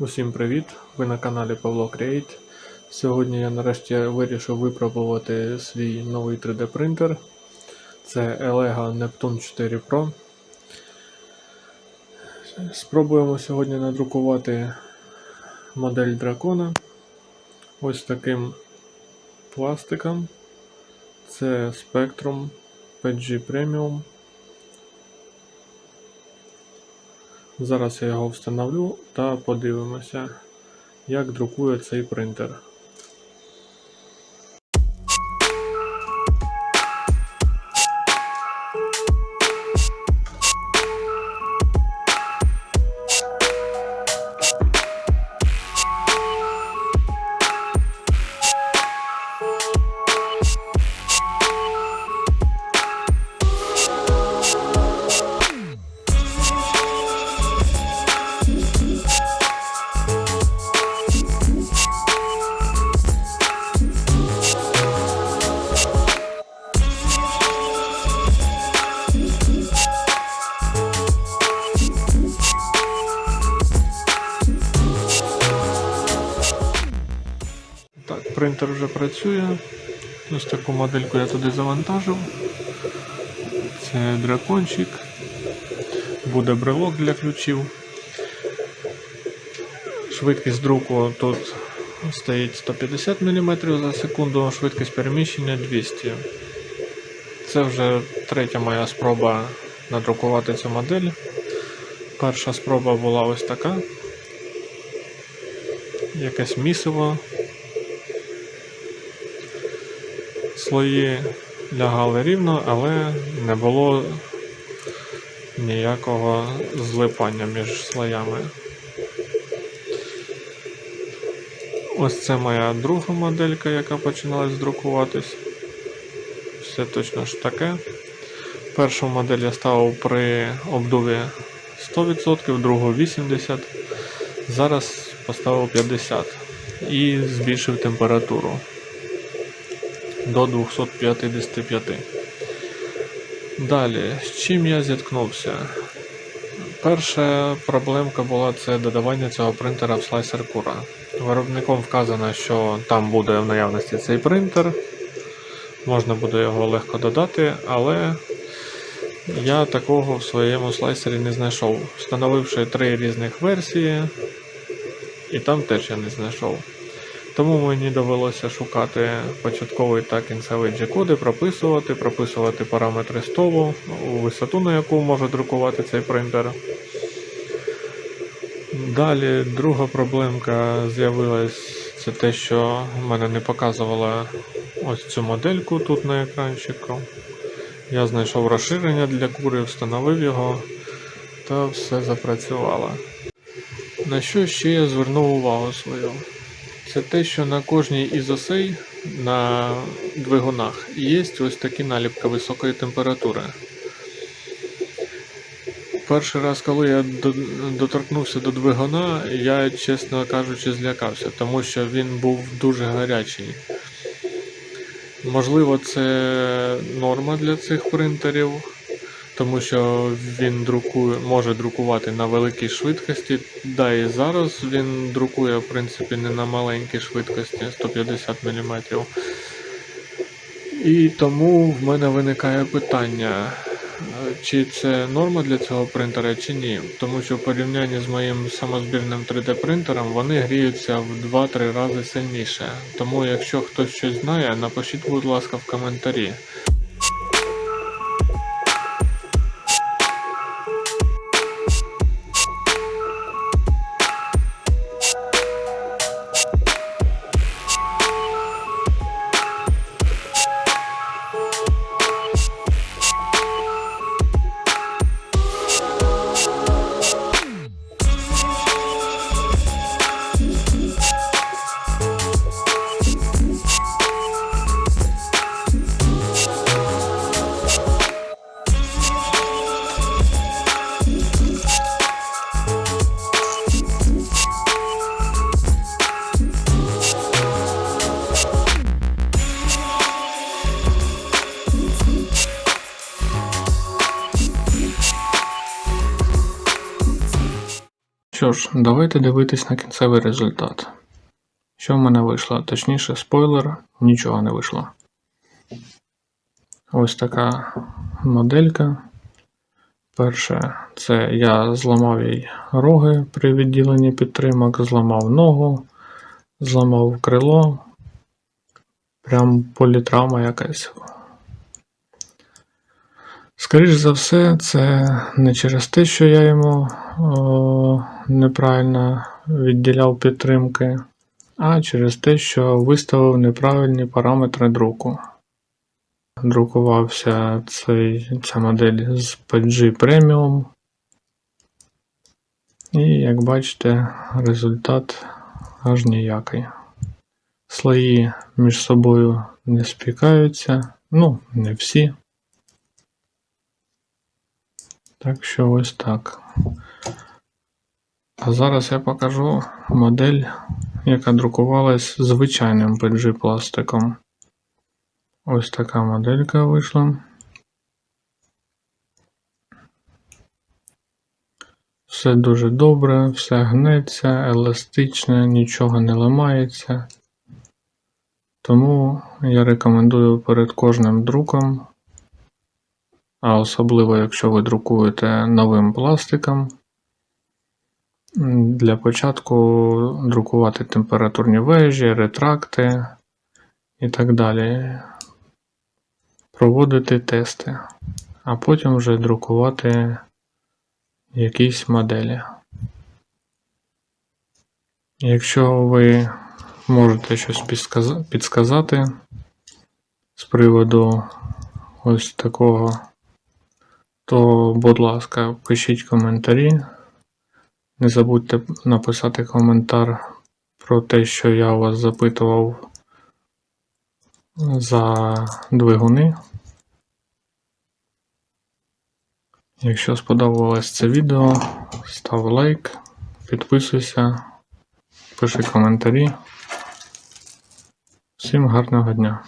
Усім привіт! Ви на каналі Павло Create. Сьогодні я нарешті вирішив випробувати свій новий 3D принтер. Це Elega Neptune 4 Pro. Спробуємо сьогодні надрукувати модель дракона ось таким пластиком. Це Spectrum PG Premium. Зараз я його встановлю та подивимося, як друкує цей принтер. Принтер вже працює. Ось таку модельку я туди завантажив. Це дракончик. Буде брелок для ключів. Швидкість друку тут стоїть 150 мм за секунду, швидкість переміщення 200. Це вже третя моя спроба надрукувати цю модель. Перша спроба була ось така. Якесь місиво. Слої лягали рівно, але не було ніякого злипання між слоями. Ось це моя друга моделька, яка починала друкуватись. Все точно ж таке. Першу модель я ставив при обдуві 100%, другу 80%. Зараз поставив 50% і збільшив температуру до 255. Далі, з чим я зіткнувся? Перша проблемка була це додавання цього принтера в слайсер Cura. Виробником вказано, що там буде в наявності цей принтер, можна буде його легко додати, але я такого в своєму слайсері не знайшов. Встановивши три різних версії, і там теж я не знайшов. Тому мені довелося шукати початковий та кінцевий G-коди, прописувати, прописувати параметри столу, висоту, на яку може друкувати цей принтер. Далі друга проблемка з'явилась, це те, що в мене не показувала ось цю модельку тут на екранчику. Я знайшов розширення для кури, встановив його та все запрацювало. На що ще я звернув увагу свою? Це те, що на кожній із осей на двигунах є ось такі наліпки високої температури. Перший раз, коли я доторкнувся до двигуна, я, чесно кажучи, злякався, тому що він був дуже гарячий. Можливо, це норма для цих принтерів, тому що він друкує, може друкувати на великій швидкості. Да, і зараз він друкує, в принципі, не на маленькій швидкості 150 мм. І тому в мене виникає питання, чи це норма для цього принтера, чи ні. Тому що в порівнянні з моїм самозбірним 3D принтером вони гріються в 2-3 рази сильніше. Тому, якщо хтось щось знає, напишіть, будь ласка, в коментарі. Що ж, давайте дивитись на кінцевий результат. Що в мене вийшло? Точніше, спойлер, нічого не вийшло. Ось така моделька. Перше, це я зламав їй роги при відділенні підтримок, зламав ногу, зламав крило. Прям політравма якась. Скоріш за все, це не через те, що я йому о, неправильно відділяв підтримки, а через те, що виставив неправильні параметри друку. Друкувався цей, ця модель з PG Premium. І, як бачите, результат аж ніякий. Слої між собою не спікаються, ну, не всі. Так що ось так. А зараз я покажу модель, яка друкувалась звичайним PG пластиком. Ось така моделька вийшла. Все дуже добре, все гнеться, еластичне, нічого не ламається. Тому я рекомендую перед кожним друком, а особливо якщо ви друкуєте новим пластиком, для початку друкувати температурні вежі, ретракти і так далі. Проводити тести, а потім вже друкувати якісь моделі. Якщо ви можете щось підсказати з приводу ось такого, то, будь ласка, пишіть коментарі. Не забудьте написати коментар про те, що я вас запитував за двигуни. Якщо сподобалось це відео, став лайк, підписуйся, пиши коментарі. Всім гарного дня!